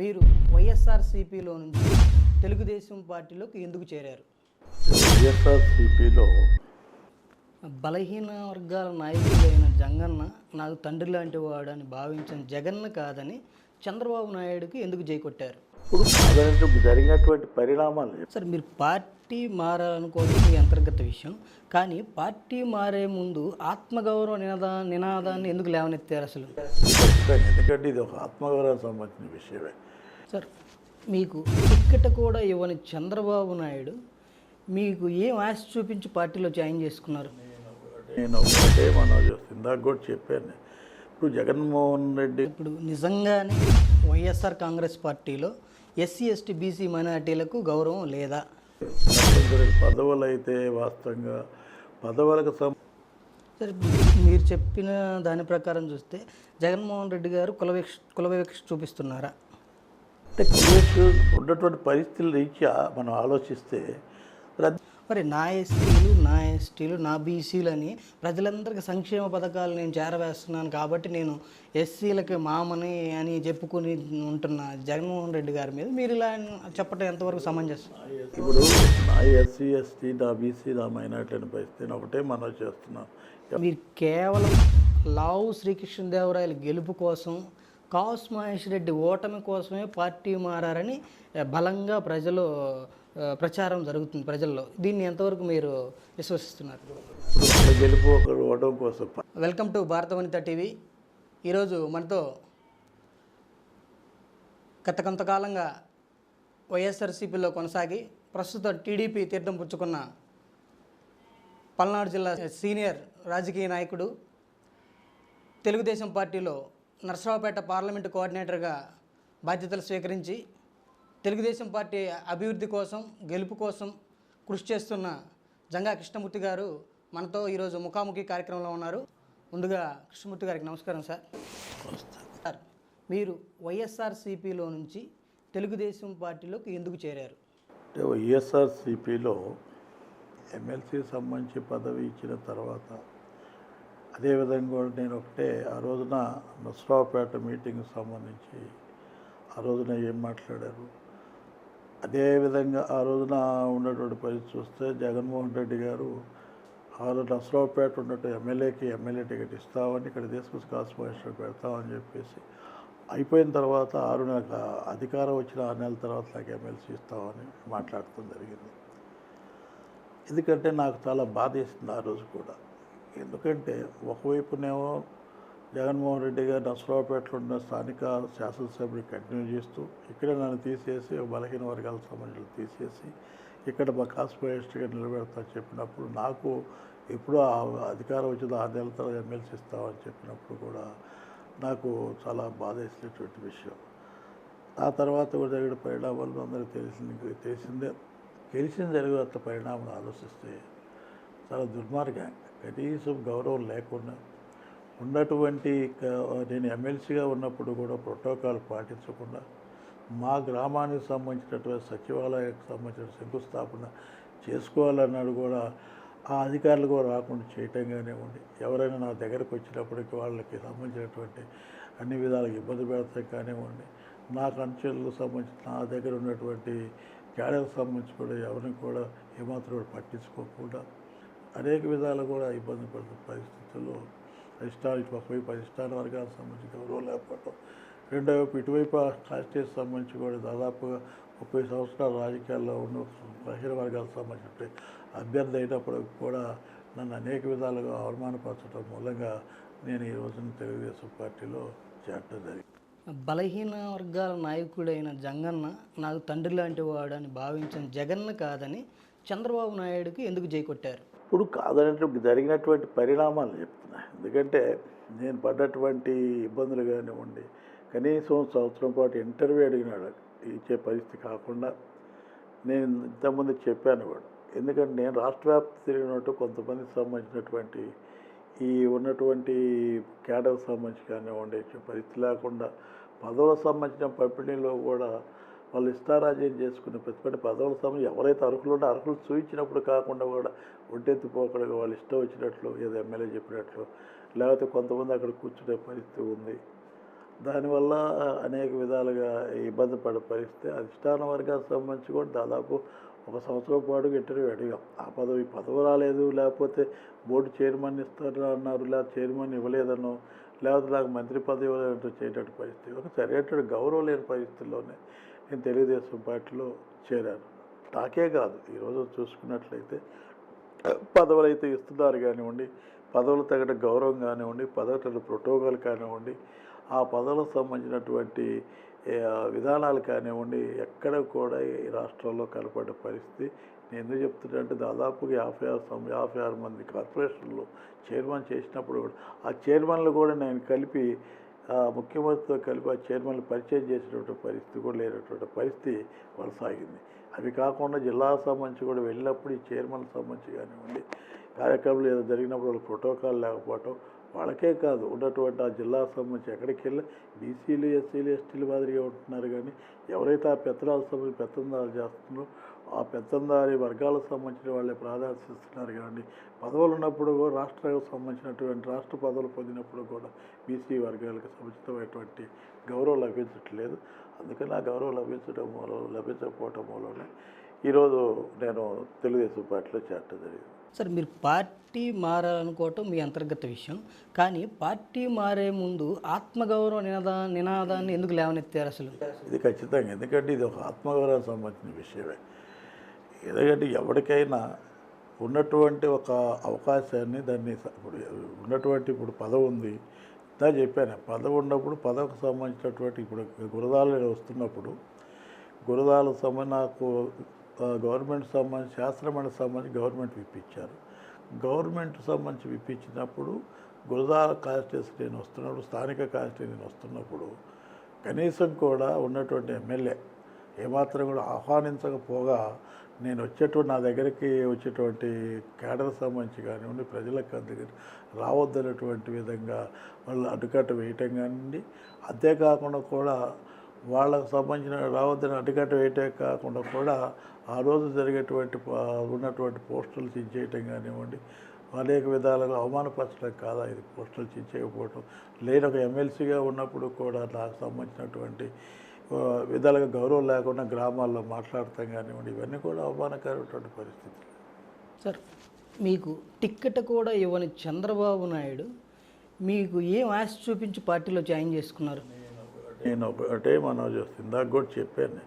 మీరు వైఎస్ఆర్సీపీలో నుంచి తెలుగుదేశం పార్టీలోకి ఎందుకు చేరారు? వైఎస్ఆర్సీపీలో బలహీన వర్గాల నాయకుడైన జగన్న నాకు తండ్రి లాంటి వాడు అని భావించిన జగన్ కాదని చంద్రబాబు నాయుడుకి ఎందుకు జైకొట్టారు? ఇప్పుడు కాదంటే జరిగినటువంటి పరిణామాలు. సార్ మీరు పార్టీ మారాలనుకోవడం మీ అంతర్గత విషయం. కానీ పార్టీ మారే ముందు ఆత్మగౌరవ నినాదా నినాదాన్ని ఎందుకు లేవనెత్తారు అసలు? ఎందుకంటే ఇది ఒక ఆత్మగౌరవం సంబంధించిన విషయమే. సార్ మీకు టిక్కెట్ కూడా ఇవ్వని చంద్రబాబు నాయుడు మీకు ఏం ఆశ చూపించి పార్టీలో జాయిన్ చేసుకున్నారు? నేను ఒకటే మనం చేస్తాను ఇందాక కూడా చెప్పాను. ఇప్పుడు జగన్మోహన్ రెడ్డి ఇప్పుడు నిజంగానే వైఎస్ఆర్ కాంగ్రెస్ పార్టీలో ఎస్సీ ఎస్టీ బీసీ మైనార్టీలకు గౌరవం లేదా? పదవులు అయితే వాస్తవంగా పదవులకు సం సార్ మీరు చెప్పిన దాని ప్రకారం చూస్తే జగన్మోహన్ రెడ్డి గారు కుల వివక్ష కుల వివక్ష చూపిస్తున్నారా? అంటే కులవేక్ష ఉన్నటువంటి పరిస్థితుల రీత్యా మనం ఆలోచిస్తే మరి నా ఎస్టీలు నా ఎస్టీలు నా బీసీలు అని ప్రజలందరికీ సంక్షేమ పథకాలు నేను చేరవేస్తున్నాను కాబట్టి నేను ఎస్సీలకి మామని అని చెప్పుకుని ఉంటున్న జగన్మోహన్ రెడ్డి గారి మీద మీరు ఇలా చెప్పడం ఎంతవరకు సమంజసం? ఇప్పుడు నా ఎస్సీ ఎస్టీ నా బీసీ నా మైనార్టీ అనే పరిస్థితి ఒకటే మనం చేస్తున్నాను. మీరు కేవలం లావు శ్రీకృష్ణదేవరాయల గెలుపు కోసం కాస్ మహేష్ రెడ్డి ఓటమి కోసమే పార్టీ మారారని ఆ, బలంగా ప్రజలు ప్రచారం జరుగుతుంది ప్రజల్లో. దీన్ని ఎంతవరకు మీరు విశ్వసిస్తున్నారు? గెలుపు ఒకరు కోసం. వెల్కమ్ టు భారత వనిత టీవీ. ఈరోజు మనతో గత కొంతకాలంగా వైఎస్ఆర్సీపీలో కొనసాగి ప్రస్తుతం టీడీపీ తీర్థం పుచ్చుకున్న పల్నాడు జిల్లా సీనియర్ రాజకీయ నాయకుడు తెలుగుదేశం పార్టీలో నరసరావుపేట పార్లమెంటు కోఆర్డినేటర్గా బాధ్యతలు స్వీకరించి తెలుగుదేశం పార్టీ అభివృద్ధి కోసం గెలుపు కోసం కృషి చేస్తున్న జంగా కృష్ణమూర్తి గారు మనతో ఈరోజు ముఖాముఖి కార్యక్రమంలో ఉన్నారు. ముందుగా కృష్ణమూర్తి గారికి నమస్కారం సార్. సార్ మీరు వైఎస్ఆర్సీపీలో నుంచి తెలుగుదేశం పార్టీలోకి ఎందుకు చేరారు? అంటే వైఎస్ఆర్సీపీలో ఎమ్మెల్సీ సంబంధించి పదవి ఇచ్చిన తర్వాత అదేవిధంగా కూడా నేను ఒకటే ఆ రోజున నసరావుపేట మీటింగ్ సంబంధించి ఆ రోజున ఏం మాట్లాడారు? అదేవిధంగా ఆ రోజున ఉన్నటువంటి పరిస్థితి చూస్తే జగన్మోహన్ రెడ్డి గారు ఆరు నసరావుపేట ఉన్నట్టు ఎమ్మెల్యేకి ఎమ్మెల్యే టికెట్ ఇస్తామని ఇక్కడ తీసుకొచ్చి కాన్స్టిట్యూషన్ పెడతామని చెప్పేసి అయిపోయిన తర్వాత ఆరు నెలల అధికారం వచ్చిన ఆరు నెలల తర్వాత నాకు ఎమ్మెల్సీ ఇస్తామని మాట్లాడటం జరిగింది. ఎందుకంటే నాకు చాలా బాధ వేసింది ఆ రోజు కూడా. ఎందుకంటే ఒకవైపునేమో జగన్మోహన్ రెడ్డి గారు నర్సరావుపేటలో ఉన్న స్థానిక శాసనసభ్యుని కంటిన్యూ చేస్తూ ఇక్కడే నన్ను తీసేసి బలహీన వర్గాల సంబంధించి తీసేసి ఇక్కడ మా కాస్పోయేస్ట్గా నిలబెడతా చెప్పినప్పుడు నాకు ఎప్పుడూ ఆ అధికారం వచ్చిన ఆరు నెలల తర్వాత ఎమ్మెల్సీ ఇస్తామని చెప్పినప్పుడు కూడా నాకు చాలా బాధ వేసినటువంటి విషయం. ఆ తర్వాత కూడా జరిగిన పరిణామాలు అందరికీ తెలిసింది తెలిసిందే. తెలిసిన జరిగిన పరిణామాలు ఆలోచిస్తే చాలా దుర్మార్గం కనీసం గౌరవం లేకుండా ఉన్నటువంటి నేను ఎమ్మెల్సీగా ఉన్నప్పుడు కూడా ప్రోటోకాల్ పాటించకుండా మా గ్రామానికి సంబంధించినటువంటి సచివాలయానికి సంబంధించిన శంకుస్థాపన చేసుకోవాలన్నాడు కూడా ఆ అధికారులు కూడా రాకుండా చేయటంగానే ఉంది. ఎవరైనా నా దగ్గరకు వచ్చినప్పటికీ వాళ్ళకి సంబంధించినటువంటి అన్ని విధాలుగా ఇబ్బంది పెడతాయి కానివ్వండి నాకు అంచెలకు సంబంధించి నా దగ్గర ఉన్నటువంటి క్యాడర్కి సంబంధించి కూడా ఎవరిని కూడా ఏమాత్రం కూడా పట్టించుకోకుండా అనేక విధాలు కూడా ఇబ్బంది పడుతున్న పరిస్థితుల్లో అధిష్టానం ఒకవైపు అధిష్టాన వర్గాలకు సంబంధించి గౌరవం లేకపోవడం రెండో వైపు ఇటువైపు కాస్టేజ్ సంబంధించి కూడా దాదాపుగా ముప్పై సంవత్సరాల రాజకీయాల్లో ఉన్న బహిర వర్గాలకు సంబంధించిన అభ్యర్థి అయినప్పుడు కూడా నన్ను అనేక విధాలుగా అవమానపరచడం మూలంగా నేను ఈ రోజున తెలుగుదేశం పార్టీలో చేరటం జరిగింది. బలహీన వర్గాల నాయకుడైన జగన్న నాకు తండ్రి లాంటి వాడని భావించిన జగన్ కాదని చంద్రబాబు నాయుడుకి ఎందుకు జైకొట్టారు? ఇప్పుడు కాదనేటువంటి ఇప్పుడు జరిగినటువంటి పరిణామాలు చెప్తున్నాయి. ఎందుకంటే నేను పడ్డటువంటి ఇబ్బందులు కానివ్వండి కనీసం సంవత్సరం పాటు ఇంటర్వ్యూ అడిగినాడు. ఇచ్చే పరిస్థితి కాకుండా నేను ఇంతకుముందు చెప్పాను కూడా. ఎందుకంటే నేను రాష్ట్ర వ్యాప్తి తిరిగినట్టు కొంతమందికి సంబంధించినటువంటి ఈ ఉన్నటువంటి క్యాడర్ సంబంధించి కానివ్వండి ఇచ్చే పరిస్థితి లేకుండా పదవులకు సంబంధించిన పంపిణీలో కూడా వాళ్ళు ఇష్టారాజ్యం చేసుకునే ప్రతిపడి పదవుల సంబంధించి ఎవరైతే అర్హులు ఉంటే అర్హులు చూపించినప్పుడు కాకుండా కూడా ఒంటెత్తిపోకడగా వాళ్ళు ఇష్టం వచ్చినట్లు ఏదో ఎమ్మెల్యే చెప్పినట్లు లేకపోతే కొంతమంది అక్కడ కూర్చునే పరిస్థితి ఉంది. దానివల్ల అనేక విధాలుగా ఇబ్బంది పడే పరిస్థితి. అధిష్టాన వర్గానికి సంబంధించి కూడా దాదాపు ఒక సంవత్సరం పాటు ఇంటర్వ్యూ అడిగాం. ఆ పదవి పదవి రాలేదు లేకపోతే బోర్డు చైర్మన్ ఇస్తారా అన్నారు లేదా చైర్మన్ ఇవ్వలేదనో లేకపోతే నాకు మంత్రి పదవి ఇవ్వలేదంటూ చేయటట్టు పరిస్థితి. ఒక సరైనటువంటి గౌరవం లేని పరిస్థితుల్లోనే నేను తెలుగుదేశం పార్టీలో చేరాను. నాకే కాదు ఈరోజు చూసుకున్నట్లయితే పదవులు అయితే ఇస్తున్నారు కానివ్వండి పదవులు తగిన గౌరవం కానివ్వండి పదవుల ప్రోటోకాల్ కానివ్వండి ఆ పదవులకు సంబంధించినటువంటి విధానాలు కానివ్వండి ఎక్కడ కూడా ఈ రాష్ట్రంలో కనపడే పరిస్థితి నేను ఎందుకు చెప్తున్నానంటే దాదాపుగా యాభై ఆరు సం- యాభై ఆరు మంది కార్పొరేషన్లు చైర్మన్ చేసినప్పుడు కూడా ఆ చైర్మన్లు కూడా నేను కలిపి ముఖ్యమంత్రితో కలిపి ఆ చైర్మన్లు పరిచయం చేసినటువంటి పరిస్థితి కూడా లేనటువంటి పరిస్థితి కొనసాగింది. అవి కాకుండా జిల్లా సంబంధించి కూడా వెళ్ళినప్పుడు ఈ చైర్మన్ సంబంధించి కానివ్వండి కార్యక్రమాలు ఏదో జరిగినప్పుడు వాళ్ళకి ప్రోటోకాల్ లేకపోవటం వాళ్ళకే కాదు. ఉన్నటువంటి ఆ జిల్లా సంబంధించి ఎక్కడికి వెళ్ళి బీసీలు ఎస్సీలు ఎస్టీలు మాదిరిగా ఉంటున్నారు కానీ ఎవరైతే ఆ పెత్తనాల సంబంధించి పెత్తందారు చేస్తున్నారో ఆ పెత్తందారి వర్గాలకు సంబంధించిన వాళ్ళే ప్రాధాన్యత ఇస్తున్నారు కానీ పదవులు ఉన్నప్పుడు కూడా రాష్ట్రాలకు సంబంధించినటువంటి రాష్ట్ర పదవులు పొందినప్పుడు కూడా బీసీ వర్గాలకు సముచితమైనటువంటి గౌరవం లభించట్లేదు. అందుకని ఆ గౌరవం లభించడం మూలం లభించకపోవటం మూలనే ఈరోజు నేను తెలుగుదేశం పార్టీలో చేరటం జరిగింది. సార్ మీరు పార్టీ మారాలనుకోవటం మీ అంతర్గత విషయం. కానీ పార్టీ మారే ముందు ఆత్మగౌరవ నినాదా నినాదాన్ని ఎందుకు లేవనెత్తారు అసలు? ఇది ఖచ్చితంగా. ఎందుకంటే ఇది ఒక ఆత్మగౌరవానికి సంబంధించిన విషయమే. ఎందుకంటే ఎవరికైనా ఉన్నటువంటి ఒక అవకాశాన్ని దాన్ని ఇప్పుడు ఉన్నటువంటి ఇప్పుడు పదవి ఉంది దా చెప్పాను. పదవి ఉన్నప్పుడు పదవికి సంబంధించినటువంటి ఇప్పుడు గురదాలు వస్తున్నప్పుడు గురదాలకు సంబంధించి నాకు గవర్నమెంట్ సంబంధించి శాస్త్రమైన సంబంధించి గవర్నమెంట్ విప్పించారు. గవర్నమెంట్ సంబంధించి విప్పించినప్పుడు గురదాల కాన్స్టిట్యూన్సీ నేను వస్తున్నప్పుడు స్థానిక కాన్స్టిట్యూన్సీ నేను వస్తున్నప్పుడు కనీసం కూడా ఉన్నటువంటి ఎమ్మెల్యే ఏమాత్రం కూడా ఆహ్వానించకపోగా నేను వచ్చేటువంటి నా దగ్గరికి వచ్చేటువంటి కేడర్ సంబంధించి కానివ్వండి ప్రజలకు అందుకని రావద్దనేటువంటి విధంగా వాళ్ళు అడ్డుకట్ట వేయటం కానివ్వండి అంతేకాకుండా కూడా వాళ్ళకు సంబంధించిన రావద్దని అడ్డుకట్ట వేయటం కాకుండా కూడా ఆ రోజు జరిగేటువంటి ఉన్నటువంటి పోస్టులు చించేయటం కానివ్వండి అనేక విధాలుగా అవమానపరచడం కాదా ఇది పోస్టులు చించేయకపోవటం. లేని ఒక ఎమ్మెల్సీగా ఉన్నప్పుడు కూడా నాకు సంబంధించినటువంటి విధాలుగా గౌరవం లేకుండా గ్రామాల్లో మాట్లాడటం కానివ్వండి ఇవన్నీ కూడా అవమానకరమైనటువంటి పరిస్థితి సార్ మీకు టిక్కెట్ కూడా ఇవ్వని చంద్రబాబు నాయుడు మీకు ఏం ఆశ చూపించి పార్టీలో జాయిన్ చేసుకున్నారు? నేను ఒకటే మనం చేస్తుంది ఇందాక కూడా చెప్పాను.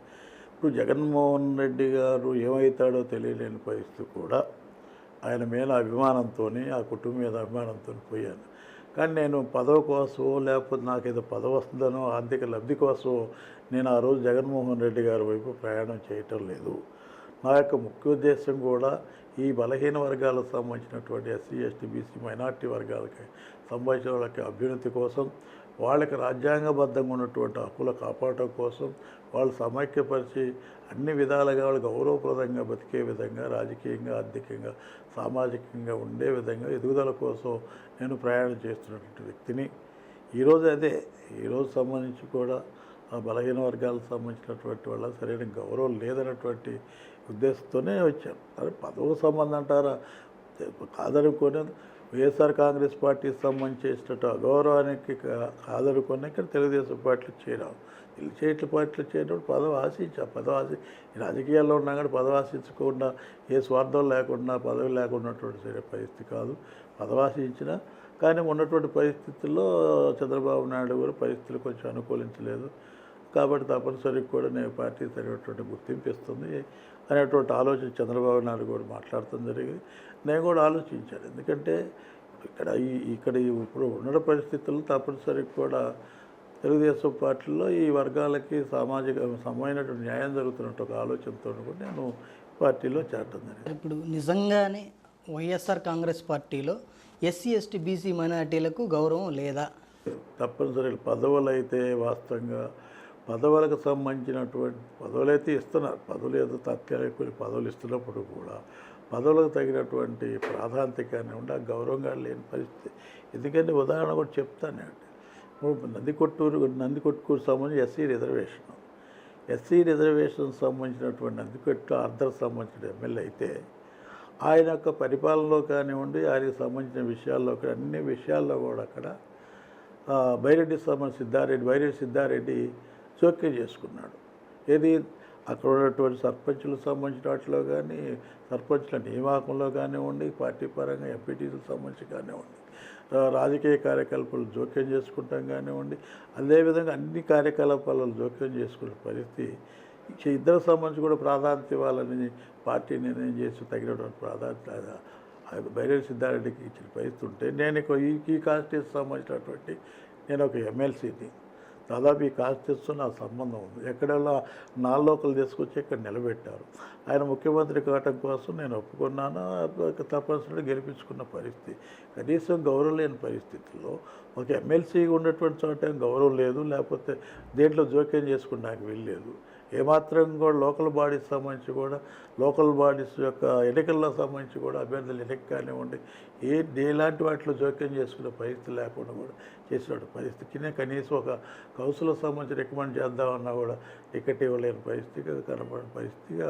ఇప్పుడు జగన్మోహన్ రెడ్డి గారు ఏమవుతాడో తెలియలేని పరిస్థితి కూడా ఆయన మీద అభిమానంతో ఆ కుటుంబం మీద అభిమానంతో పోయాను కానీ నేను పదవి కోసమో లేకపోతే నాకు ఏదో పదవి వస్తుందనో ఆర్థిక లబ్ధి కోసమో నేను ఆ రోజు జగన్మోహన్ రెడ్డి గారి వైపు ప్రయాణం చేయటం లేదు. నా యొక్క ముఖ్య ఉద్దేశం కూడా ఈ బలహీన వర్గాలకు సంబంధించినటువంటి ఎస్సీ ఎస్టీ బీసీ మైనార్టీ వర్గాలకి సంబంధించిన వాళ్ళకి అభ్యున్నతి కోసం వాళ్ళకి రాజ్యాంగబద్ధంగా ఉన్నటువంటి హక్కులు కాపాడటం కోసం వాళ్ళు సమైక్యపరిచి అన్ని విధాలుగా వాళ్ళు గౌరవప్రదంగా బతికే విధంగా రాజకీయంగా ఆర్థికంగా సామాజికంగా ఉండే విధంగా ఎదుగుదల కోసం నేను ప్రయాణం చేస్తున్నటువంటి వ్యక్తిని. ఈరోజు అదే ఈరోజు సంబంధించి కూడా ఆ బలహీన వర్గాలకు సంబంధించినటువంటి వాళ్ళ సరైన గౌరవం లేదన్నటువంటి ఉద్దేశంతోనే వచ్చాను. అదే పదవు సంబంధం అంటారా? కాదనుకోని వైఎస్ఆర్ కాంగ్రెస్ పార్టీకి సంబంధించేసినట్టు అగౌరవానికి ఆదరుకున్న ఇక్కడ తెలుగుదేశం పార్టీలో చేరాం. చేయట్ల పార్టీలో చేరినప్పుడు పదవి ఆశించా. పదవి ఆశి రాజకీయాల్లో ఉన్నా కానీ పదవి ఆశించకుండా ఏ స్వార్థం లేకుండా పదవి లేకున్నటువంటి సరే పరిస్థితి కాదు. పదవి కానీ ఉన్నటువంటి పరిస్థితుల్లో చంద్రబాబు నాయుడు కూడా పరిస్థితులు కొంచెం అనుకూలించలేదు. కాబట్టి తప్పనిసరిగా కూడా నేను పార్టీ సరైనటువంటి గుర్తింపు ఇస్తుంది అనేటువంటి ఆలోచన చంద్రబాబు నాయుడు కూడా మాట్లాడటం జరిగింది. నేను కూడా ఆలోచించాను. ఎందుకంటే ఇక్కడ ఈ ఇక్కడ ఇప్పుడు ఉన్న పరిస్థితుల్లో తప్పనిసరిగా కూడా తెలుగుదేశం పార్టీలో ఈ వర్గాలకి సామాజిక సమైనటువంటి న్యాయం జరుగుతున్నట్టు ఒక ఆలోచనతో కూడా నేను పార్టీలో చేరటం జరిగింది. ఇప్పుడు నిజంగానే వైఎస్ఆర్ కాంగ్రెస్ పార్టీలో ఎస్సీ ఎస్టీ బీసీ మైనార్టీలకు గౌరవం లేదా? తప్పనిసరి పదవులు అయితే వాస్తవంగా పదవులకు సంబంధించినటువంటి పదవులు అయితే ఇస్తున్నారు. పదవులు ఏదో తాత్కాలిక పదవులు ఇస్తున్నప్పుడు కూడా పదవులకు తగినటువంటి ప్రాధాన్యత కానివ్వండి ఆ గౌరవంగా లేని పరిస్థితి. ఎందుకంటే ఉదాహరణ కూడా చెప్తానండి ఇప్పుడు నందికొట్టూరు నందికొట్కూరు సంబంధించి ఎస్సీ రిజర్వేషన్. ఎస్సీ రిజర్వేషన్ సంబంధించినటువంటి నందికొట్టు ఆర్ధర్ సంబంధించిన ఎమ్మెల్యే అయితే ఆయన యొక్క పరిపాలనలో కానివ్వండి ఆయనకు సంబంధించిన విషయాల్లో కూడా అన్ని విషయాల్లో కూడా అక్కడ బైరెడ్డి సంబంధించి సిద్ధారెడ్డి బైరెడ్డి సిద్ధారెడ్డి జోక్యం చేసుకున్నాడు. ఏది? అక్కడ ఉన్నటువంటి సర్పంచులకు సంబంధించిన వాటిలో కానీ సర్పంచుల నియామకంలో కానివ్వండి పార్టీ పరంగా ఎంపీటీలకు సంబంధించి కానివ్వండి రాజకీయ కార్యకలాపాలు జోక్యం చేసుకుంటాం కానివ్వండి అదేవిధంగా అన్ని కార్యకలాపాలను జోక్యం చేసుకునే పరిస్థితి ఇద్దరు సంబంధించి కూడా ప్రాధాన్యత ఇవ్వాలని పార్టీ నిర్ణయం చేసి తగినటువంటి ప్రాధాన్యత బైరేడు సిద్ధారెడ్డికి ఇచ్చిన పరిస్థితి ఉంటే నేను ఈ ఈ కాన్స్టిట్యూన్సీ సంబంధించినటువంటి నేను ఒక ఎమ్మెల్సీని దాదాపు ఈ కాన్స్టిట్యూషన్ నా సంబంధం ఉంది. ఎక్కడెలా నా లోకల్ తీసుకొచ్చి ఇక్కడ నిలబెట్టారు. ఆయన ముఖ్యమంత్రి కావటం కోసం నేను ఒప్పుకున్నాను? తప్పనిసరిగా గెలిపించుకున్న పరిస్థితి. కనీసం గౌరవం లేని పరిస్థితుల్లో ఒక ఎమ్మెల్సీగా ఉన్నటువంటి చోట గౌరవం లేదు. లేకపోతే దేంట్లో జోక్యం చేసుకోవడానికి వీల్లేదు. ఏమాత్రం కూడా లోకల్ బాడీస్ సంబంధించి కూడా లోకల్ బాడీస్ యొక్క ఎన్నికల్లో సంబంధించి కూడా అభ్యర్థులు ఎన్నిక కానివ్వండి ఏ ఎలాంటి వాటిలో జోక్యం చేసుకునే పరిస్థితి లేకుండా కూడా చేసిన పరిస్థితినే కనీసం ఒక కౌన్సిల్కి సంబంధించి రికమెండ్ చేద్దామన్నా కూడా టికెట్ ఇవ్వలేని పరిస్థితిగా కనబడిన పరిస్థితిగా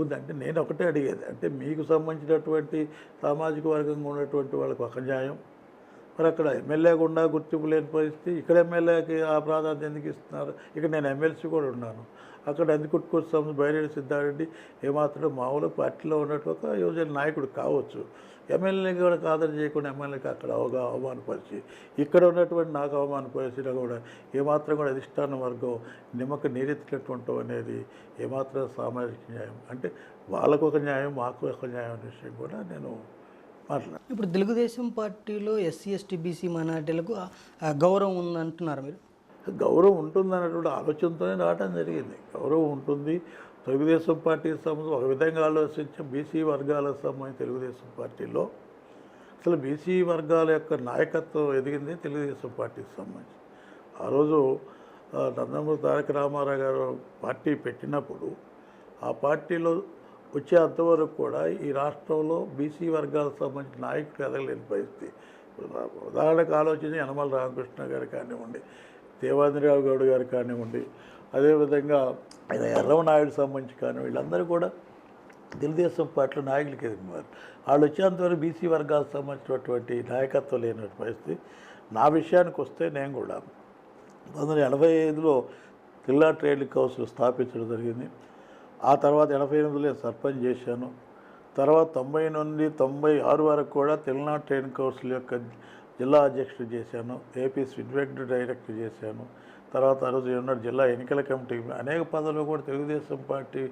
ఉందంటే నేను ఒకటే అడిగేది. అంటే మీకు సంబంధించినటువంటి సామాజిక వర్గంగా ఉన్నటువంటి వాళ్ళకి ఒక న్యాయం మరి అక్కడ ఎమ్మెల్యే గుండా గుర్తింపు లేని పరిస్థితి ఇక్కడ ఎమ్మెల్యేకి ఆ ప్రాధాన్యత ఎందుకు ఇస్తున్నారు? ఇక్కడ నేను ఎమ్మెల్సీ కూడా ఉన్నాను. అక్కడ ఎందుకు కొట్టుకొస్తాము బయలుదేరి సిద్ధారెడ్డి ఏమాత్రం మామూలు పార్టీలో ఉన్నట్టు ఒక యువజన నాయకుడు కావచ్చు. ఎమ్మెల్యే కూడా ఆదరణ చేయకుండా ఎమ్మెల్యేకి అక్కడ అవగా అవమానపరిచి ఇక్కడ ఉన్నటువంటి నాకు అవమానపరిచినా కూడా ఏమాత్రం కూడా అధిష్టాన వర్గం నిమ్మక నీరెత్తినటువంటి అనేది ఏమాత్రం సామాజిక న్యాయం. అంటే వాళ్ళకు ఒక న్యాయం మాకు ఒక న్యాయం అనే విషయం కూడా నేను మాట్లాడాను. ఇప్పుడు తెలుగుదేశం పార్టీలో ఎస్సీ ఎస్టీ బీసీ మైనార్టీలకు ఆ, గౌరవం ఉందంటున్నారు మీరు? గౌరవం ఉంటుందన్నటువంటి ఆలోచనతోనే రావడం జరిగింది. గౌరవం ఉంటుంది. తెలుగుదేశం పార్టీకి సంబంధించి ఒక విధంగా ఆలోచించిన బీసీ వర్గాలకు సంబంధించి తెలుగుదేశం పార్టీలో అసలు బీసీ వర్గాల యొక్క నాయకత్వం ఎదిగింది తెలుగుదేశం పార్టీకి సంబంధించి. ఆ రోజు నందమూరి తారక రామారావు గారు పార్టీ పెట్టినప్పుడు ఆ పార్టీలో వచ్చే అంతవరకు కూడా ఈ రాష్ట్రంలో బీసీ వర్గాలకు సంబంధించిన నాయకులు ఎదగలేని పరిస్థితి. ఉదాహరణకు ఆలోచించి యనమల రామకృష్ణ గారు కానివ్వండి దేవాంద్రరావు గౌడ్ గారు కానివ్వండి అదేవిధంగా ఆయన ఎర్రవనాయుడు సంబంధించి కానీ వీళ్ళందరూ కూడా తెలుగుదేశం పార్టీలో నాయకులకి ఎదిగినారు వాళ్ళు వచ్చేంతవరకు బీసీ వర్గాలకు సంబంధించినటువంటి నాయకత్వం లేనటువంటి పరిస్థితి. నా విషయానికి వస్తే నేను కూడా పంతొమ్మిది వందల ఎనభై ఐదులో జిల్లా ట్రేడ్ కౌన్సిల్ స్థాపించడం జరిగింది. ఆ తర్వాత ఎనభై ఎనిమిదిలో నేను సర్పంచ్ చేశాను. తర్వాత తొంభై నుండి తొంభై ఆరు వరకు కూడా తెలంగాణ ట్రైనింగ్ కౌన్సిల్ యొక్క జిల్లా అధ్యక్షుడు చేశాను ఏపీ స్విడ్వెక్ట్ డైరెక్టర్ చేశాను. తర్వాత ఆ రోజు ఉన్న జిల్లా ఎన్నికల కమిటీ అనేక పదవులు కూడా తెలుగుదేశం పార్టీ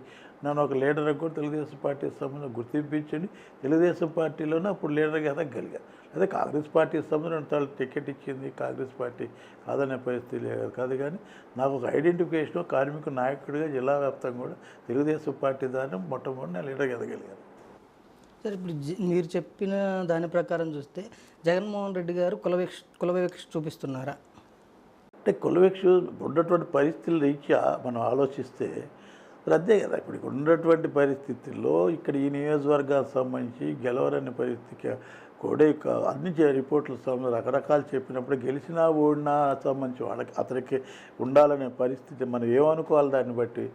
నన్ను ఒక లీడర్కి కూడా తెలుగుదేశం పార్టీ సంబంధం గుర్తింపించండి. తెలుగుదేశం పార్టీలోనే అప్పుడు లీడర్గా ఎదగలిగా. అదే కాంగ్రెస్ పార్టీ సంబంధం తల టికెట్ ఇచ్చింది. కాంగ్రెస్ పార్టీ కాదనే పరిస్థితి లేదు కాదు. కానీ నాకు ఒక ఐడెంటిఫికేషన్ కార్మిక నాయకుడిగా జిల్లా వ్యాప్తంగా కూడా తెలుగుదేశం పార్టీ దాన్ని మొట్టమొదటి నేను లీడర్గా ఎదగలిగాను. సరే ఇప్పుడు జి- మీరు చెప్పిన దాని ప్రకారం చూస్తే జగన్మోహన్ రెడ్డి గారు కులవీక్ష కులవీక్ష చూపిస్తున్నారా? అంటే కులవిక్ష ఉన్నటువంటి పరిస్థితుల రీత్యా మనం ఆలోచిస్తే అదే కదా ఇప్పుడు ఉన్నటువంటి పరిస్థితుల్లో ఇక్కడ ఈ నియోజకవర్గానికి సంబంధించి గెలవరని పరిస్థితికి కూడా ఇక అన్ని రిపోర్ట్ల సంబంధించి రకరకాలు చెప్పినప్పుడు గెలిచినా ఓడినా సంబంధించి వాళ్ళకి అతనికి ఉండాలనే పరిస్థితి మనం ఏమనుకోవాలి దాన్ని బట్టి?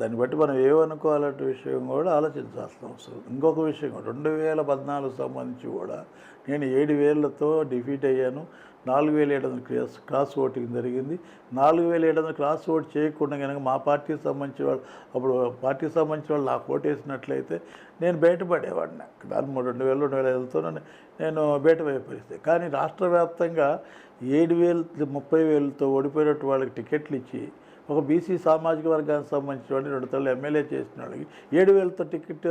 దాన్ని బట్టి మనం ఏమనుకోవాలంటే విషయం కూడా ఆలోచించాల్సిన అవసరం. ఇంకొక విషయం రెండు వేల పద్నాలుగు సంబంధించి కూడా నేను ఏడు వేలతో డిఫీట్ అయ్యాను. నాలుగు వేల ఏడు వందల క్రాస్ క్రాస్ ఓటింగ్ జరిగింది. నాలుగు వేల ఏడు వందల క్రాస్ ఓట్ చేయకుండా కనుక మా పార్టీకి సంబంధించిన వాళ్ళు అప్పుడు పార్టీకి సంబంధించిన వాళ్ళు నాకు ఓటేసినట్లయితే నేను బయటపడేవాడిని మూడు రెండు వేలు రెండు వేల ఐదుతో నేను- నేను బయటపడే పరిస్థితి. కానీ రాష్ట్ర వ్యాప్తంగా ఏడు వేలు ముప్పై వేలతో ఓడిపోయినట్టు వాళ్ళకి టికెట్లు ఇచ్చి ఒక బీసీ సామాజిక వర్గానికి సంబంధించిన రెండు తల్లి ఎమ్మెల్యే చేసిన వాళ్ళకి ఏడు వేలతో టికెట్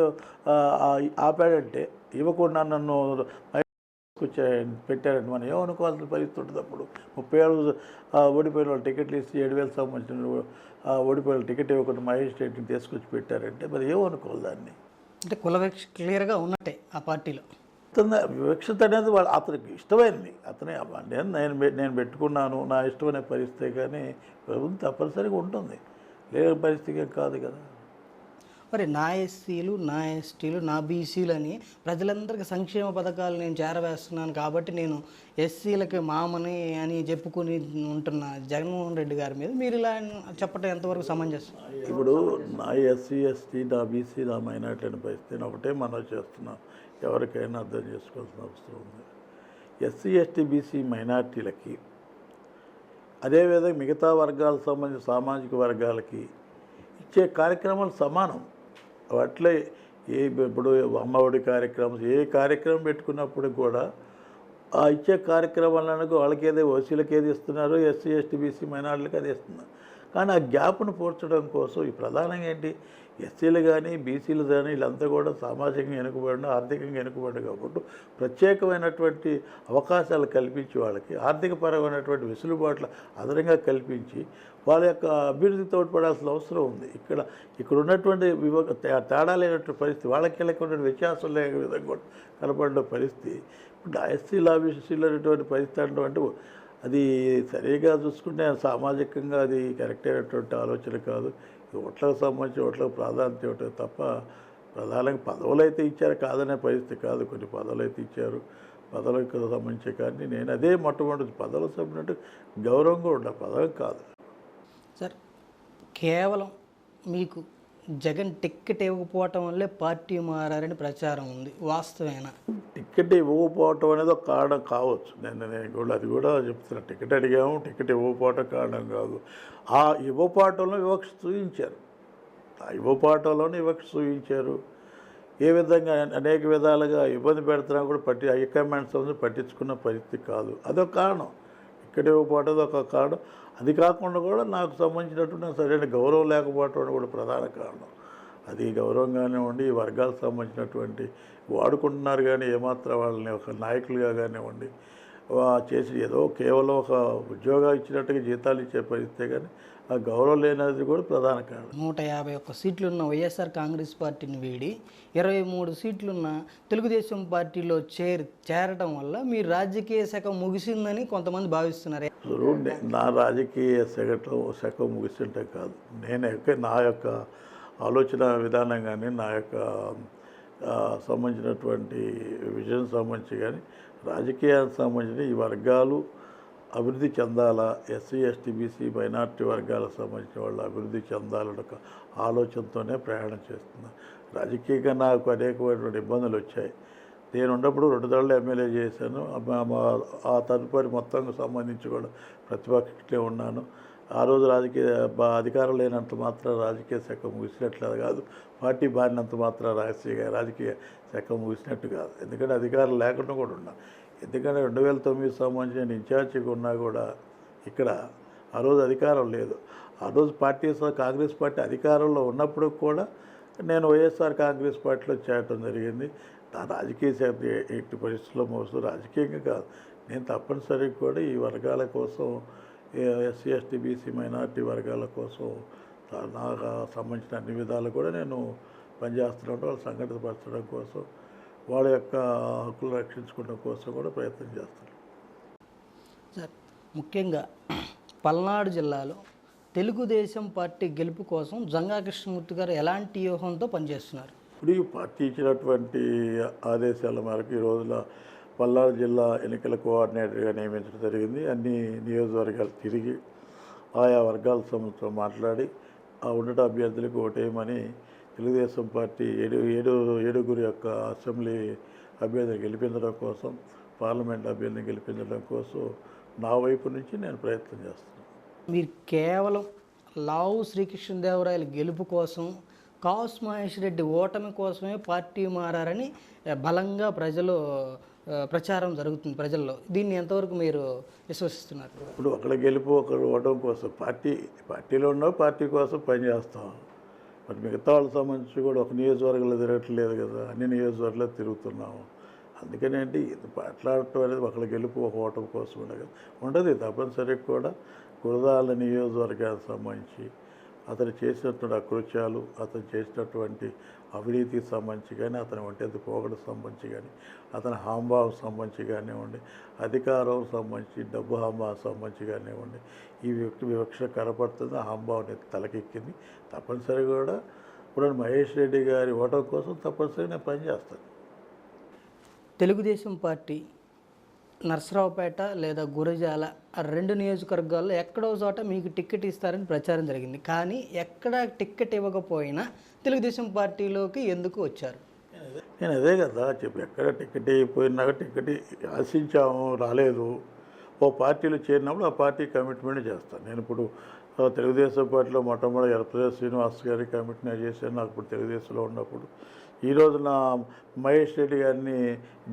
ఆపాడంటే ఇవ్వకుండా నన్ను కూర్చో పెట్టారంటే మనం ఏమనుకోవాల్సిన పరిస్థితి ఉంటుంది అప్పుడు? ముప్పై ఏళ్ళు ఓడిపోయిన వాళ్ళు టికెట్లు ఇస్తే ఏడు వేలకు సంబంధించిన ఓడిపోయిన వాళ్ళు టికెట్ ఇవ్వకుండా మహేష్ తీసుకొచ్చి పెట్టారంటే మరి ఏమనుకోవాలి దాన్ని? అంటే కుల క్లియర్గా ఉన్నట్టే ఆ పార్టీలో. అతను వివక్షత అనేది వాళ్ళు అతనికి ఇష్టమైంది. అతనే నేను నేను నేను పెట్టుకున్నాను నా ఇష్టమైన పరిస్థితి కానీ ప్రభుత్వం తప్పనిసరిగా ఉంటుంది. లేని పరిస్థితి కాదు కదా. మరి నా ఎస్సీలు నా ఎస్టీలు నా బీసీలు అని ప్రజలందరికీ సంక్షేమ పథకాలు నేను చేరవేస్తున్నాను కాబట్టి నేను ఎస్సీలకి మామని అని చెప్పుకుని ఉంటున్న జగన్మోహన్ రెడ్డి గారి మీద మీరు ఇలా చెప్పడం ఎంతవరకు సమంజసం? ఇప్పుడు నా ఎస్సీ ఎస్టీ నా బీసీ నా మైనార్టీ అని పరిస్థితి ఒకటే మనం చేస్తున్నాం. ఎవరికైనా అర్థం చేసుకోవాల్సిన అవసరం ఉంది. ఎస్సీ ఎస్టీ బీసీ మైనార్టీలకి అదేవిధంగా మిగతా వర్గాలకు సంబంధించిన సామాజిక వర్గాలకి ఇచ్చే కార్యక్రమాలు సమానం. అట్లే ఏ ఇప్పుడు అమ్మఒడి కార్యక్రమం ఏ కార్యక్రమం పెట్టుకున్నప్పుడు కూడా ఆ ఇచ్చే కార్యక్రమాలకు వాళ్ళకి ఏదో ఓసీలకు ఏది ఇస్తున్నారు ఎస్సీ ఎస్టీ బీసీ మైనార్టీలకు అది ఇస్తున్నారు. కానీ ఆ గ్యాప్ను పూడ్చడం కోసం ఈ ప్రధానంగా ఏంటి? ఎస్సీలు కానీ బీసీలు కానీ వీళ్ళంతా కూడా సామాజికంగా వెనుకబడిన ఆర్థికంగా వెనుకబడి కాబట్టి ప్రత్యేకమైనటువంటి అవకాశాలు కల్పించి వాళ్ళకి ఆర్థికపరమైనటువంటి వెసులుబాట్లు అదనంగా కల్పించి వాళ్ళ యొక్క అభివృద్ధి తోడ్పడాల్సిన అవసరం ఉంది. ఇక్కడ ఇక్కడ ఉన్నటువంటి వివక తే- తేడా లేనటువంటి పరిస్థితి వాళ్ళకి వీళ్ళకి వ్యత్యాసం లేని విధంగా కూడా కనపడిన పరిస్థితి. ఇప్పుడు ఎస్సీలు బీసీలు అనేటువంటి పరిస్థితి అంటే అది సరిగా చూసుకుంటే సామాజికంగా అది కరెక్ట్ అయినటువంటి ఆలోచన కాదు. ఓట్లకు సంబంధించి ఓట్లకు ప్రాధాన్యత ఇవ్వటం తప్ప ప్రధానంగా పదవులు అయితే ఇచ్చారు కాదనే పరిస్థితి కాదు. కొన్ని పదవులు అయితే ఇచ్చారు. పదవులకు సంబంధించి కానీ నేను అదే మొట్టమొదటి పదవులకు సంబంధించి గౌరవంగా ఉండాలి పదవి కాదు. సార్ కేవలం మీకు జగన్ టిక్కెట్ ఇవ్వకపోవటం వల్లే పార్టీ మారని ప్రచారం ఉంది వాస్తవేనా? టికెట్ ఇవ్వకపోవటం అనేది ఒక కారణం కావచ్చు. నేను నేను కూడా అది కూడా చెప్తున్నా. టికెట్ అడిగాము టికెట్ ఇవ్వకపోవటం కారణం కాదు. ఆ ఇవ్వపాటంలో వివక్ష చూపించారు. ఆ ఇవ్వపాటంలోనే వివక్ష చూపించారు. ఏ విధంగా అనేక విధాలుగా ఇబ్బంది పెడుతున్నా కూడా పట్టి హైకమాండ్స్ ఉంది పట్టించుకున్న పరిస్థితి కాదు. అదొక కారణం. ఇక్కడ ఇవ్వకపోవటం ఒక కారణం. అది కాకుండా కూడా నాకు సంబంధించినటువంటి సరైన గౌరవం లేకపోవటం కూడా ప్రధాన కారణం. అది గౌరవం కానివ్వండి ఈ వర్గాలకు సంబంధించినటువంటి వాడుకుంటున్నారు కానీ ఏమాత్రం వాళ్ళని ఒక నాయకులుగా కానివ్వండి చేసి ఏదో కేవలం ఒక ఉద్యోగం ఇచ్చినట్టుగా జీతాలు ఇచ్చే పరిస్థితే కానీ ఆ గౌరవం లేనది కూడా ప్రధాన కారణం. నూట యాభై ఒక్క సీట్లున్న వైఎస్ఆర్ కాంగ్రెస్ పార్టీని వీడి ఇరవై మూడు సీట్లున్న తెలుగుదేశం పార్టీలో చేరి చేరటం వల్ల మీ రాజకీయ శాఖ ముగిసిందని కొంతమంది భావిస్తున్నారు. నే- రాజకీయ శకటం శకం ముగిస్తుంటే కాదు. నేను యొక్క నా యొక్క ఆలోచన విధానం కానీ నా యొక్క సంబంధించినటువంటి విజయం సంబంధించి కానీ రాజకీయానికి సంబంధించిన ఈ వర్గాలు అభివృద్ధి చెందాలా? ఎస్సీ ఎస్టీ బీసీ మైనార్టీ వర్గాలకు సంబంధించిన వాళ్ళు అభివృద్ధి చెందాలన్న ఆలోచనతోనే ప్రయాణం చేస్తున్నాను రాజకీయంగా నాకు అనేకమైనటువంటి ఇబ్బందులు వచ్చాయి. నేను ఉన్నప్పుడు రెండు దళ్ళు ఎమ్మెల్యే చేశాను. ఆ- ఆ తదుపరి మొత్తం సంబంధించి కూడా ప్రతిపక్షే ఉన్నాను. ఆ రోజు రాజకీయ బా- అధికారం లేనంత మాత్రం రాజకీయ శాఖ ముగిసినట్లు కాదు. పార్టీ బారినంత మాత్రం రాజకీయ రాజకీయ శాఖ ముగిసినట్టు కాదు. ఎందుకంటే అధికారం లేకుండా కూడా ఉన్నా. ఎందుకంటే రెండు వేల తొమ్మిది సంబంధించి నేను ఇన్ఛార్జిగా ఉన్నా కూడా ఇక్కడ ఆ రోజు అధికారం లేదు. ఆ రోజు పార్టీ కాంగ్రెస్ పార్టీ అధికారంలో ఉన్నప్పుడు కూడా నేను వైఎస్ఆర్ కాంగ్రెస్ పార్టీలో చేరటం జరిగింది. నా రాజకీయ శాఖ ఎట్టి పరిస్థితుల్లో మోస్తూ రాజకీయంగా కాదు. నేను తప్పనిసరిగా కూడా ఈ వర్గాల కోసం ఎస్సీ ఎస్టీ బీసీ మైనార్టీ వర్గాల కోసం నాకు సంబంధించిన అన్ని విధాలు కూడా నేను పనిచేస్తున్నాను వాళ్ళు సంఘటితపరచడం కోసం వాళ్ళ యొక్క హక్కులు రక్షించుకోవడం కోసం కూడా ప్రయత్నం చేస్తున్నాను. సార్ ముఖ్యంగా పల్నాడు జిల్లాలో తెలుగుదేశం పార్టీ గెలుపు కోసం జంగా కృష్ణమూర్తి గారు ఎలాంటి వ్యూహంతో పనిచేస్తున్నారు? ఇప్పుడు ఈ పార్టీ ఇచ్చినటువంటి ఆదేశాల మేరకు ఈ రోజున పల్నాడు జిల్లా ఎన్నికల కోఆర్డినేటర్గా నియమించడం జరిగింది. అన్ని నియోజకవర్గాలు తిరిగి ఆయా వర్గాల సమస్యతో మాట్లాడి ఆ ఉండట అభ్యర్థులకు ఓటేయమని తెలుగుదేశం పార్టీ ఏడు ఏడు ఏడుగురు యొక్క అసెంబ్లీ అభ్యర్థిని గెలిపించడం కోసం పార్లమెంట్ అభ్యర్థిని గెలిపించడం కోసం నా వైపు నుంచి నేను ప్రయత్నం చేస్తున్నాను. మీరు కేవలం లావు శ్రీకృష్ణదేవరాయల గెలుపు కోసం కాస్ మహేష్ రెడ్డి ఓటమి కోసమే పార్టీ మారని బలంగా ప్రజలు ప్రచారం జరుగుతుంది ప్రజల్లో. దీన్ని ఎంతవరకు మీరు విశ్వసిస్తున్నారు? ఇప్పుడు ఒకరు గెలుపు ఒకరు ఓటం కోసం పార్టీ పార్టీలో ఉన్న పార్టీ కోసం పనిచేస్తాం. మరి మిగతా వాళ్ళకి సంబంధించి కూడా ఒక నియోజకవర్గంలో తిరగట్లేదు కదా అన్ని నియోజకవర్గాల్లో తిరుగుతున్నాము. అందుకని ఏంటి ఇది మాట్లాడటం అనేది ఒకళ్ళ గెలుపు ఒక ఓటం కోసం ఉండదు ఉండదు తప్పనిసరిగా కూడా. గురదాల నియోజకవర్గానికి సంబంధించి అతను చేసినటువంటి అకృత్యాలు అతను చేసినటువంటి అవినీతికి సంబంధించి కానీ అతని ఒంటెద్దు పోగడ సంబంధించి కానీ అతని హాంభావం సంబంధించి కానివ్వండి అధికారం సంబంధించి డబ్బు హాంభావం సంబంధించి కానివ్వండి ఈ వ్యక్తి వివక్ష కనపడుతుంది హాంభావం తలకెక్కింది. తప్పనిసరిగా కూడా ఇప్పుడు మహేష్ రెడ్డి గారి ఓటం కోసం తప్పనిసరిగా నేను పనిచేస్తాను. తెలుగుదేశం పార్టీ నర్సరావుపేట లేదా గురజాల ఆ రెండు నియోజకవర్గాల్లో ఎక్కడో చోట మీకు టిక్కెట్ ఇస్తారని ప్రచారం జరిగింది. కానీ ఎక్కడ టిక్కెట్ ఇవ్వకపోయినా తెలుగుదేశం పార్టీలోకి ఎందుకు వచ్చారు? నేను నేను అదే కదా చెప్పి ఎక్కడ టికెట్ అయిపోయినాక టికెట్ ఆశించాము రాలేదు. ఓ పార్టీలో చేరినప్పుడు ఆ పార్టీ కమిట్మెంట్ చేస్తాను నేను ఇప్పుడు తెలుగుదేశం పార్టీలో మొట్టమొదటి ఎర్రప్రదేశ్ శ్రీనివాస్ గారి కమిట్మెంట్ చేశాను. నాకు ఇప్పుడు తెలుగుదేశంలో ఉన్నప్పుడు ఈ రోజు నా మహేష్ రెడ్డి గారిని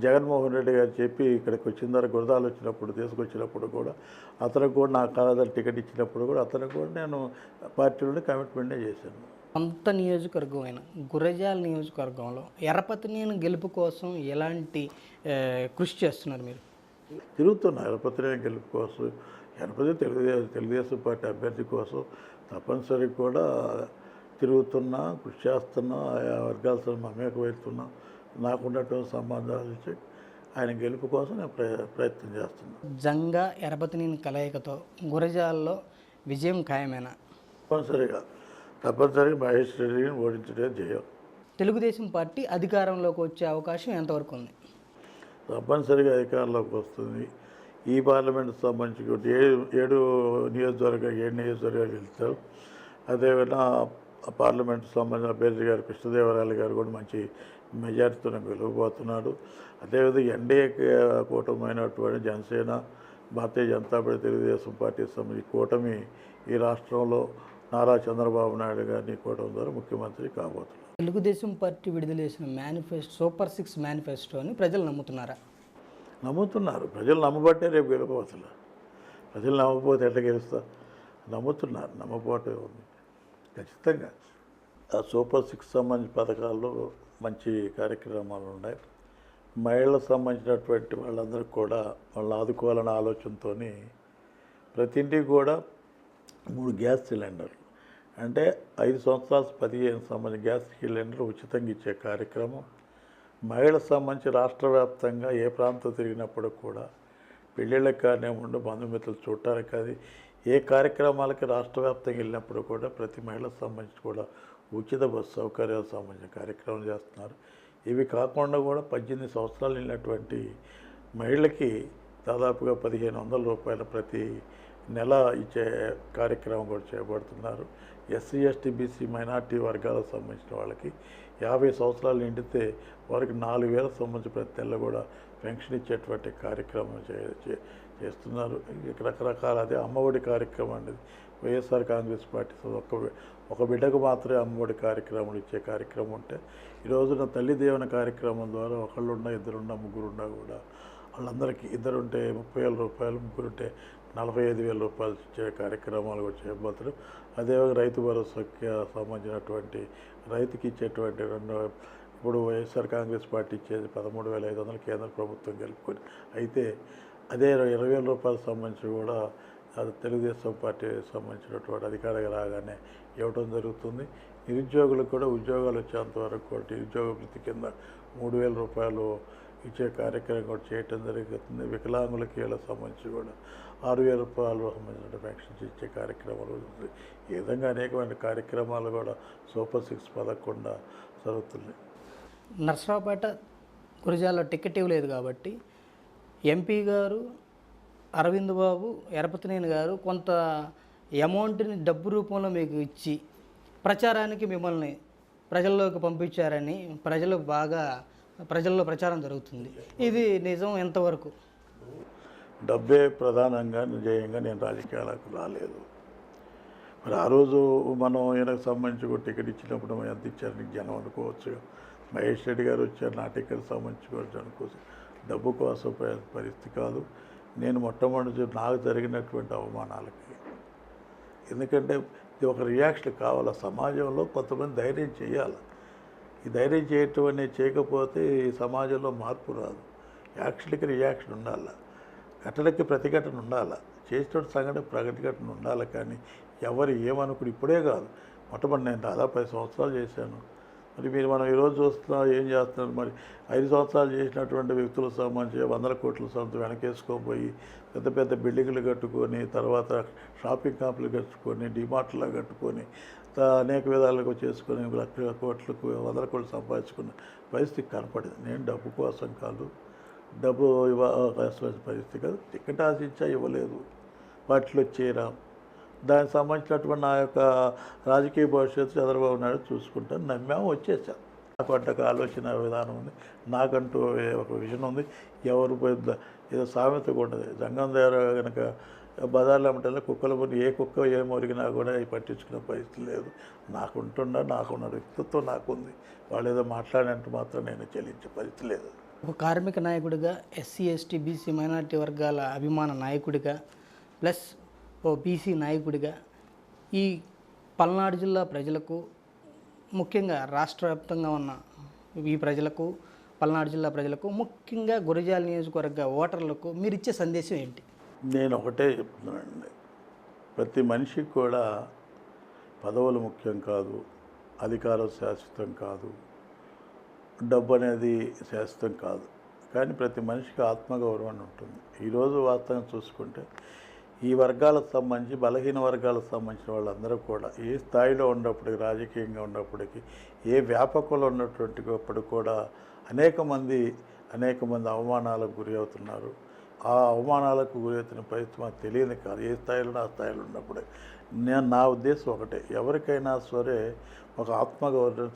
జగన్మోహన్ రెడ్డి గారు చెప్పి ఇక్కడికి వచ్చిన తర్వాత గురదాలు వచ్చినప్పుడు తీసుకొచ్చినప్పుడు కూడా అతనికి కూడా నా కాదని టికెట్ ఇచ్చినప్పుడు కూడా అతనికి కూడా నేను పార్టీలోనే కమిట్మెంటే చేశాను. సొంత నియోజకవర్గం అయిన గురజాల నియోజకవర్గంలో ఎర్రపతినేని గెలుపు కోసం ఎలాంటి కృషి చేస్తున్నారు మీరు? తిరుగుతున్నా. ఎరపతినే గెలుపు కోసం ఎరపతి తెలుగుదేశం తెలుగుదేశం పార్టీ అభ్యర్థి కోసం తప్పనిసరిగా కూడా తిరుగుతున్నా కృషి చేస్తున్నా ఆయా వర్గాలతో మమేకం వెళ్తున్నా నాకున్నటువంటి సంబంధాలు ఇచ్చి ఆయన గెలుపు కోసం నేను ప్రయ ప్రయత్నం చేస్తున్నాను జంగా ఎర్రపతినేని కలయికతో గురజాలలో విజయం ఖాయమేనా? తప్పనిసరిగా. తప్పనిసరిగా మహేష్ రెడ్డిని ఓడించడే జయం తెలుగుదేశం పార్టీ అధికారంలోకి వచ్చే అవకాశం ఎంతవరకు ఉంది? తప్పనిసరిగా అధికారంలోకి వస్తుంది. ఈ పార్లమెంట్ సంబంధించి ఏడు ఏడు నియోజకవర్గాలు ఏడు నియోజకవర్గాలు వెళ్తారు అదేవిధంగా పార్లమెంట్ సంబంధించిన అభ్యర్థి గారు కృష్ణదేవరాయలు గారు కూడా మంచి మెజార్టీతో గెలవబోతున్నాడు. అదేవిధంగా ఎన్డీఏ కూటమైనటువంటి జనసేన భారతీయ జనతా పార్టీ తెలుగుదేశం పార్టీ సంబంధించి కూటమి ఈ రాష్ట్రంలో నారా చంద్రబాబు నాయుడు గారిని కూటమి ద్వారా ముఖ్యమంత్రి కాబోతున్నారు తెలుగుదేశం పార్టీ విడుదల చేసిన మేనిఫెస్టో సూపర్ సిక్స్ మేనిఫెస్టోని ప్రజలు నమ్ముతున్నారా? నమ్ముతున్నారు. ప్రజలు నమ్మబట్టే రేపు గెలవబోతున్నారు. ప్రజలు నమ్మకపోతే ఎట్లా గెలుస్తా? నమ్ముతున్నారు. నమ్మకపోతే ఉంది. ఖచ్చితంగా. ఆ సూపర్ సిక్స్ సంబంధించిన పథకాల్లో మంచి కార్యక్రమాలు ఉన్నాయి. మహిళలకు సంబంధించినటువంటి వాళ్ళందరికీ కూడా వాళ్ళని ఆదుకోవాలనే ఆలోచనతో ప్రతి ఇంటికి కూడా మూడు గ్యాస్ సిలిండర్లు. అంటే ఐదు సంవత్సరాలు పదిహేను సంబంధించిన గ్యాస్ సిలిండర్ ఉచితంగా ఇచ్చే కార్యక్రమం. మహిళలకు సంబంధించి రాష్ట్ర వ్యాప్తంగా ఏ ప్రాంతం తిరిగినప్పుడు కూడా పెళ్ళిళ్ళకి కానివ్వండి బంధుమిత్రులు చూడటానికి కానీ ఏ కార్యక్రమాలకి రాష్ట్ర వ్యాప్తంగా వెళ్ళినప్పుడు కూడా ప్రతి మహిళకు సంబంధించి కూడా ఉచిత బస్సు సౌకర్యాలకు సంబంధించిన కార్యక్రమం చేస్తున్నారు. ఇవి కాకుండా కూడా పద్దెనిమిది సంవత్సరాలు వెళ్ళినటువంటి మహిళకి దాదాపుగా పదిహేను వందల రూపాయల ప్రతి నెల ఇచ్చే కార్యక్రమం కూడా చేపడుతున్నారు. ఎస్సీ ఎస్టీ బీసీ మైనార్టీ వర్గాలకు సంబంధించిన వాళ్ళకి యాభై సంవత్సరాలు నిండితే వారికి నాలుగు వేల సంబంధించి ప్రతి నెల కూడా పెన్షన్ ఇచ్చేటువంటి కార్యక్రమం చే- చేస్తున్నారు. రకరకాల అదే అమ్మఒడి కార్యక్రమం అనేది వైఎస్ఆర్ కాంగ్రెస్ పార్టీ ఒక ఒక బిడ్డకు మాత్రమే అమ్మఒడి కార్యక్రమం ఇచ్చే కార్యక్రమం ఉంటే ఈ రోజున తల్లి దీవెన కార్యక్రమం ద్వారా ఒకళ్ళున్నా ఇద్దరున్నా ముగ్గురున్నా కూడా వాళ్ళందరికీ ఇద్దరుంటే ముప్పై వేల రూపాయలు ముగ్గురుంటే నలభై ఐదు వేల రూపాయలు ఇచ్చే కార్యక్రమాలు కూడా చేయబోతున్నారు అదేవిధంగా రైతు భరోసాకి సంబంధించినటువంటి రైతుకి ఇచ్చేటువంటి రెండు ఇప్పుడు వైఎస్ఆర్ కాంగ్రెస్ పార్టీ ఇచ్చేది పదమూడు వేల ఐదు వందలు కేంద్ర ప్రభుత్వం గెలుపుకొని అయితే అదే ఇరవై వేల రూపాయలకు సంబంధించి కూడా అది తెలుగుదేశం పార్టీ సంబంధించినటువంటి అధికారికి రాగానే ఇవ్వడం జరుగుతుంది. నిరుద్యోగులకు కూడా ఉద్యోగాలు వచ్చేంత వరకు కూడా నిరుద్యోగ వృత్తి కింద మూడు వేల రూపాయలు ఇచ్చే కార్యక్రమం కూడా చేయటం జరుగుతుంది. వికలాంగులకి వీళ్ళకి సంబంధించి కూడా ఆరు వేల రూపాయలు సంబంధించిన పెన్షన్స్ ఇచ్చే కార్యక్రమాలు ఈ విధంగా అనేకమైన కార్యక్రమాలు కూడా సూపర్ సిక్స్ పదకుండా జరుగుతున్నాయి. నర్సరావుపేట గురజాలలో టికెట్ ఇవ్వలేదు కాబట్టి ఎంపీ గారు అరవింద్ బాబు ఎరపతినేని గారు కొంత అమౌంట్ని డబ్బు రూపంలో మీకు ఇచ్చి ప్రచారానికి మిమ్మల్ని ప్రజల్లోకి పంపించారని ప్రజలు బాగా ప్రజల్లో ప్రచారం జరుగుతుంది. ఇది నిజం ఎంతవరకు? డబ్బే ప్రధానంగా నిజయంగా నేను రాజకీయాలకు రాలేదు. మరి ఆ రోజు మనం ఈయనకు సంబంధించి కూడా టికెట్ ఇచ్చినప్పుడు ఎంత ఇచ్చారు నీకు జనం అనుకోవచ్చు. మహేష్ రెడ్డి గారు వచ్చారు నా టికెట్ సంబంధించి అనుకోవచ్చు. డబ్బు కోసం పరిస్థితి కాదు. నేను మొట్టమొదటి నాకు జరిగినటువంటి అవమానాలకి. ఎందుకంటే ఇది ఒక రియాక్షన్ కావాలి? సమాజంలో కొంతమంది ధైర్యం చేయాలి? ఈ ధైర్యం చేయటం అనేది చేయకపోతే ఈ సమాజంలో మార్పు రాదు. యాక్షన్కి రియాక్షన్ ఉండాలి? ఘటనకి ప్రతిఘటన ఉండాలి? చేసిన సంఘటన ప్రతిఘటన ఉండాలి? కానీ ఎవరు ఏమనుకుని? ఇప్పుడే కాదు. మొట్టమొదటి నేను దాదాపు పది సంవత్సరాలు చేశాను. మరి మీరు మనం ఈరోజు చూస్తున్నా ఏం చేస్తున్నారు? మరి ఐదు సంవత్సరాలు చేసినటువంటి వ్యక్తులకు సంబంధించి వందల కోట్ల సొంత వెనకేసుకోపోయి పెద్ద పెద్ద బిల్డింగ్లు కట్టుకొని తర్వాత షాపింగ్ కాంప్లు కట్టుకొని డిమార్ట్లో కట్టుకొని అనేక విధాలుగా చేసుకొని లక్షల కోట్లకు వందల కోట్లు సంపాదించుకున్న పరిస్థితి కనపడింది. నేను డబ్బు కోసం కాదు డబ్బు ఇవ్వాల్సిన పరిస్థితి కాదు. టికెట్ ఆశించా ఇవ్వలేదు. వాటిలో చేరాం. దానికి సంబంధించినటువంటి నా యొక్క రాజకీయ భవిష్యత్తు చంద్రబాబు నాయుడు చూసుకుంటాను నమ్మాము వచ్చేసాను నాకు అంటే ఒక ఆలోచన విధానం ఉంది. నాకంటూ ఒక విజన్ ఉంది. ఎవరు పెద్ద ఏదో సామెత ఉండదు. జంగం దగ్గర కనుక బజార్లో అమ్మటంలో కుక్కల ముందు ఏ కుక్క ఏ మురిగినా కూడా పట్టించుకునే పరిస్థితి లేదు. నాకుంటున్నా నాకున్న వ్యక్తిత్వం నాకుంది. వాళ్ళు ఏదో మాట్లాడినట్టు మాత్రం నేను చెల్లించే పరిస్థితి లేదు. ఒక కార్మిక నాయకుడిగా ఎస్సీ ఎస్టీ బీసీ మైనారిటీ వర్గాల అభిమాన నాయకుడిగా ప్లస్ ఓ బీసీ నాయకుడిగా ఈ పల్నాడు జిల్లా ప్రజలకు ముఖ్యంగా రాష్ట్ర వ్యాప్తంగా ఉన్న ఈ ప్రజలకు పల్నాడు జిల్లా ప్రజలకు ముఖ్యంగా గురజాల నియోజకవర్గ ఓటర్లకు మీరు ఇచ్చే సందేశం ఏంటి? నేను ఒకటే చెప్తున్నానండి. ప్రతి మనిషికి కూడా పదవులు ముఖ్యం కాదు అధికారం శాశ్వతం కాదు డబ్బు అనేది శాశ్వతం కాదు. కానీ ప్రతి మనిషికి ఆత్మగౌరవం ఉంటుంది. ఈరోజు వాస్తవం చూసుకుంటే ఈ వర్గాలకు సంబంధించి బలహీన వర్గాలకు సంబంధించిన వాళ్ళందరూ కూడా ఏ స్థాయిలో ఉన్నప్పటికీ రాజకీయంగా ఉన్నప్పటికీ ఏ వ్యాపకంలో ఉన్నటువంటి కూడా అనేక మంది అనేక మంది అవమానాలకు గురి అవుతున్నారు. ఆ అవమానాలకు గురవుతున్న పరిస్థితి మాకు తెలియదు కాదు. ఏ స్థాయిలో ఆ స్థాయిలో ఉన్నప్పుడే. నేను నా ఉద్దేశం ఒకటే. ఎవరికైనా సరే ఒక ఆత్మగౌరవం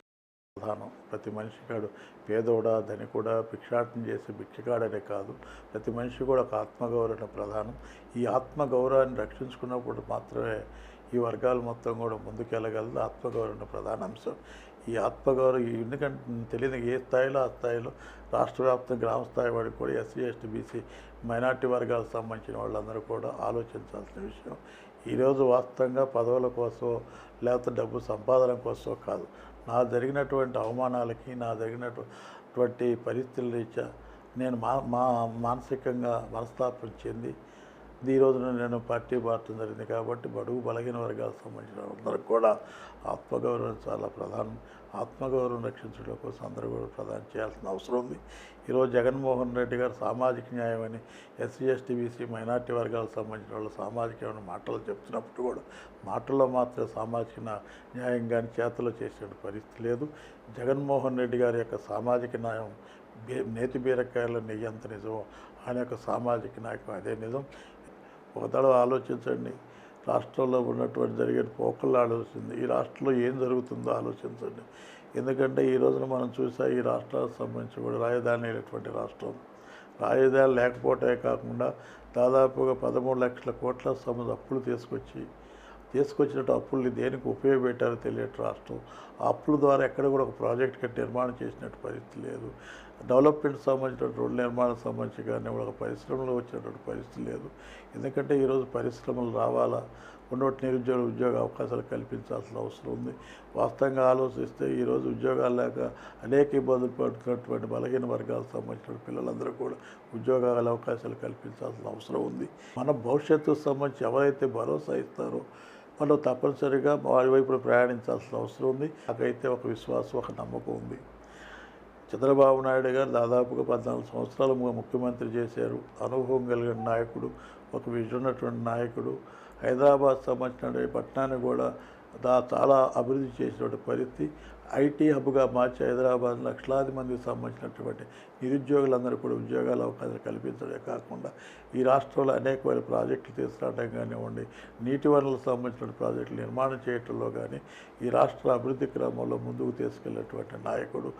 ప్రధానం. ప్రతి మనిషి కాడు పేదోడా ధనికుడా భిక్షాటన చేసే భిక్షకాడనే కాదు. ప్రతి మనిషి కూడా ఒక ఆత్మగౌరవం ప్రధానం. ఈ ఆత్మగౌరవాన్ని రక్షించుకున్నప్పుడు మాత్రమే ఈ వర్గాలు మొత్తం కూడా ముందుకెళ్ళగలదు. ఆత్మగౌరవం ప్రధాన అంశం ఈ ఆత్మగౌరవం. ఎందుకంటే తెలియదు ఏ స్థాయిలో ఆ స్థాయిలో రాష్ట్ర వ్యాప్తం గ్రామ స్థాయి వాడికి కూడా ఎస్సీ ఎస్టీ బీసీ మైనార్టీ వర్గాలకు సంబంధించిన వాళ్ళందరూ కూడా ఆలోచించాల్సిన విషయం. ఈరోజు వాస్తవంగా పదవుల కోసం లేకపోతే డబ్బు సంపాదన కోసం కాదు. నా జరిగినటువంటి అవమానాలకి నా జరిగినటువంటి పరిస్థితుల రీత్యా నేను మా మా మానసికంగా మనస్తాపం చెంది ఈ రోజున నేను పార్టీ మారటం జరిగింది కాబట్టి బడుగు బలహీన వర్గాలకు సంబంధించిన అందరికి కూడా ఆత్మగౌరవం చాలా ప్రధానం. ఆత్మగౌరవం రక్షించడం కోసం అందరూ కూడా ప్రధానం చేయాల్సిన అవసరం ఉంది. ఈరోజు జగన్మోహన్ రెడ్డి గారు సామాజిక న్యాయం అని ఎస్సీ ఎస్టీ బీసీ మైనార్టీ వర్గాలకు సంబంధించిన వాళ్ళు సామాజికమైన మాటలు చెప్తున్నప్పుడు కూడా మాటల్లో మాత్రం సామాజిక న్యాయం కానీ చేతలో చేసే పరిస్థితి లేదు. జగన్మోహన్ రెడ్డి గారి యొక్క సామాజిక న్యాయం బే- నేతి బీరకాయల నెయ్యి అంత నిజం ఆయన యొక్క సామాజిక నాయకం అదే నిజం. ఒక తడవ ఆలోచించండి. రాష్ట్రంలో ఉన్నటువంటి జరిగే పోకళ్ళు ఆలోచించింది ఈ రాష్ట్రంలో ఏం జరుగుతుందో ఆలోచించండి. ఎందుకంటే ఈ రోజున మనం చూసా ఈ రాష్ట్రాలకు సంబంధించి కూడా రాజధాని అయినటువంటి రాష్ట్రం. రాజధాని లేకపోవటమే కాకుండా దాదాపుగా పదమూడు లక్షల కోట్ల సంబంధ అప్పులు తీసుకొచ్చి తీసుకొచ్చినట్టు అప్పుల్ని దేనికి ఉపయోగపెట్టారో తెలియట రాష్ట్రం. ఆ అప్పుల ద్వారా ఎక్కడ కూడా ఒక ప్రాజెక్ట్ కట్టి నిర్మాణం చేసినట్టు పరిస్థితి లేదు. డెవలప్మెంట్ సంబంధించిన రోడ్ల నిర్మాణం సంబంధించి కానీ ఒక పరిశ్రమలో వచ్చినటువంటి పరిస్థితి లేదు. ఎందుకంటే ఈరోజు పరిశ్రమలు రావాలా? ఉన్నటువంటి నిరుద్యోగ ఉద్యోగ అవకాశాలు కల్పించాల్సిన అవసరం ఉంది. వాస్తవంగా ఆలోచిస్తే ఈరోజు ఉద్యోగాలు లేక అనేక ఇబ్బందులు పడుతున్నటువంటి బలహీన వర్గాలకు సంబంధించిన పిల్లలందరూ కూడా ఉద్యోగాల అవకాశాలు కల్పించాల్సిన అవసరం ఉంది. మన భవిష్యత్తుకు సంబంధించి ఎవరైతే భరోసా ఇస్తారో వాళ్ళు తప్పనిసరిగా వారి వైపు ప్రయాణించాల్సిన అవసరం ఉంది. నాకైతే ఒక విశ్వాసం ఒక నమ్మకం ఉంది. చంద్రబాబు నాయుడు గారు దాదాపుగా పద్నాలుగు సంవత్సరాలు ముఖ్యమంత్రి చేశారు. అనుభవం కలిగిన నాయకుడు ఒక విజన్ ఉన్నటువంటి నాయకుడు హైదరాబాద్ సంబంధించిన పట్టణాన్ని కూడా దా చాలా అభివృద్ధి చేసినటువంటి పరిస్థితి. ఐటీ హబ్గా మార్చి హైదరాబాద్ లక్షలాది మందికి సంబంధించినటువంటి నిరుద్యోగులందరూ కూడా ఉద్యోగాల అవకాశాలు కల్పించడమే కాకుండా ఈ రాష్ట్రంలో అనేకమైన ప్రాజెక్టులు తీసుకురావడం కానివ్వండి నీటి వనరులకు సంబంధించిన ప్రాజెక్టులు నిర్మాణం చేయటంలో కానీ ఈ రాష్ట్ర అభివృద్ధి క్రమంలో ముందుకు తీసుకెళ్ళేటువంటి నాయకుడు.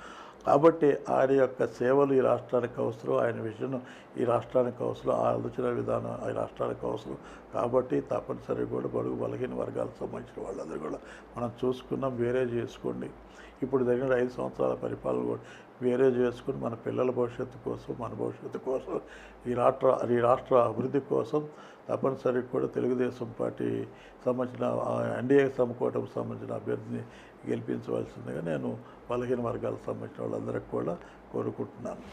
కాబట్టి ఆయన యొక్క సేవలు ఈ రాష్ట్రానికి అవసరం. ఆయన విషయం ఈ రాష్ట్రానికి అవసరం ఆ ఆలోచన విధానం ఈ రాష్ట్రానికి అవసరం. కాబట్టి తప్పనిసరిగా కూడా బడుగు బలహీన వర్గాలకు సంబంధించిన వాళ్ళందరూ కూడా మనం చూసుకున్నాం వేరే చేసుకోండి. ఇప్పుడు జరిగిన ఐదు సంవత్సరాల పరిపాలన కూడా వేరే చేసుకుని మన పిల్లల భవిష్యత్తు కోసం మన భవిష్యత్తు కోసం ఈ రాష్ట్ర ఈ రాష్ట్ర అభివృద్ధి కోసం తప్పనిసరిగా కూడా తెలుగుదేశం పార్టీ సంబంధించిన ఎన్డీఏ సమకూటకు సంబంధించిన అభ్యర్థిని గెలిపించవలసిందిగా నేను బలహీన వర్గాలకు సంబంధించిన వాళ్ళందరికీ కూడా కోరుకుంటున్నాను.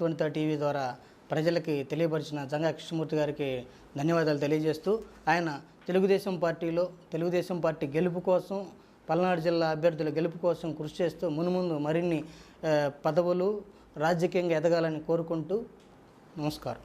త్వనిత టీవీ ద్వారా ప్రజలకి తెలియపరిచిన జంగా కృష్ణమూర్తి గారికి ధన్యవాదాలు తెలియజేస్తూ ఆయన తెలుగుదేశం పార్టీలో తెలుగుదేశం పార్టీ గెలుపు కోసం పల్నాడు జిల్లా అభ్యర్థుల గెలుపు కోసం కృషి చేస్తూ మునుముందు మరిన్ని పదవులు రాజకీయంగా ఎదగాలని కోరుకుంటూ నమస్కారం.